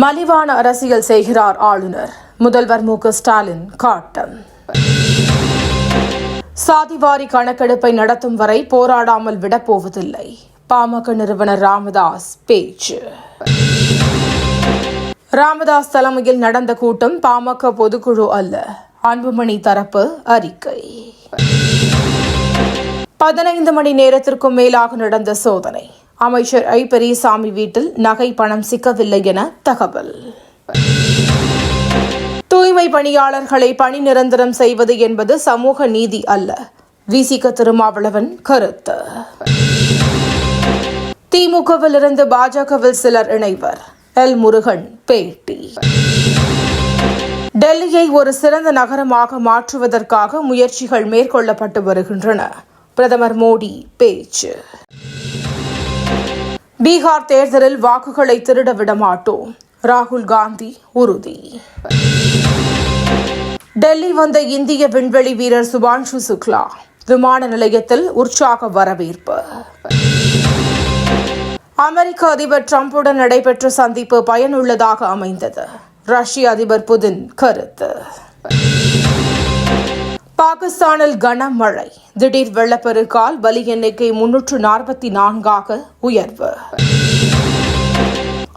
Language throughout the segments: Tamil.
மலிவான அரசியல் செய்கிறார் ஆளுநர். முதல்வர் மு ஸ்டாலின் காட்டம். சாதிவாரி கணக்கெடுப்பை நடத்தும் வரை போராடாமல் விடப்போவதில்லை பாமக நிறுவனர் ராமதாஸ் பேச்சு. ராமதாஸ் தலைமையில் நடந்த கூட்டம் பாமக பொதுக்குழு அல்ல அன்புமணி தரப்பு அறிக்கை. பதினைந்து மணி நேரத்திற்கும் மேலாக நடந்த சோதனை. அமைச்சர் ஐ. பெரியசாமி வீட்டில் நகை பணம் சிக்கவில்லை என தகவல். தூய்மை பணியாளர்களை பணி நிரந்தரம் செய்வது என்பது சமூக நீதி அல்ல. விசிக திருமாவளவன் கருத்து. திமுகவில் இருந்து பாஜகவில் சிலர் இணைவர். எல். முருகன் பேட்டி. டெல்லியை ஒரு சிறந்த நகரமாக மாற்றுவதற்காக முயற்சிகள் மேற்கொள்ளப்பட்டு வருகின்றன. பிரதமர் மோடி பேச்சு. பீகார் தேர்தலில் வாக்குகளை திருட விடமாட்டோம். ராகுல் காந்தி உறுதி. டெல்லி வந்த இந்திய விண்வெளி வீரர் சுபான்ஷு சுக்லா விமான நிலையத்தில் உற்சாக வரவேற்பு. அமெரிக்க அதிபர் டிரம்புடன் நடைபெற்ற சந்திப்பு பயனுள்ளதாக அமைந்தது. ரஷ்ய அதிபர் புதின் கருத்து. பாகிஸ்தானில் கனமழை. திடீர் வெள்ளப்பெருக்கால் பலி எண்ணிக்கை முன்னூற்று நாற்பத்தி நான்காக உயர்வு.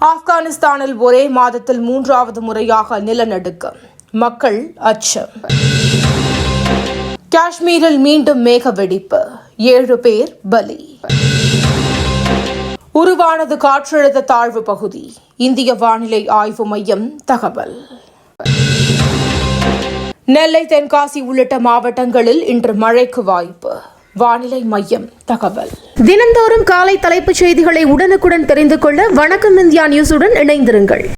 ஆப்கானிஸ்தானில் ஒரே மாதத்தில் மூன்றாவது முறையாக நிலநடுக்கம். மக்கள் அச்சம். காஷ்மீரில் மீண்டும் மேக வெடிப்பு. ஏழு பேர் பலி. உருவானது காற்றழுத்த தாழ்வு பகுதி. இந்திய வானிலை ஆய்வு மையம் தகவல். நெல்லை தென்காசி உள்ளிட்ட மாவட்டங்களில் இன்று மழைக்கு வாய்ப்பு. வானிலை மையம் தகவல். தினந்தோறும் காலை தலைப்புச் செய்திகளை உடனுக்குடன் தெரிந்து கொள்ள வணக்கம் இந்தியா நியூஸுடன் இணைந்திருங்கள்.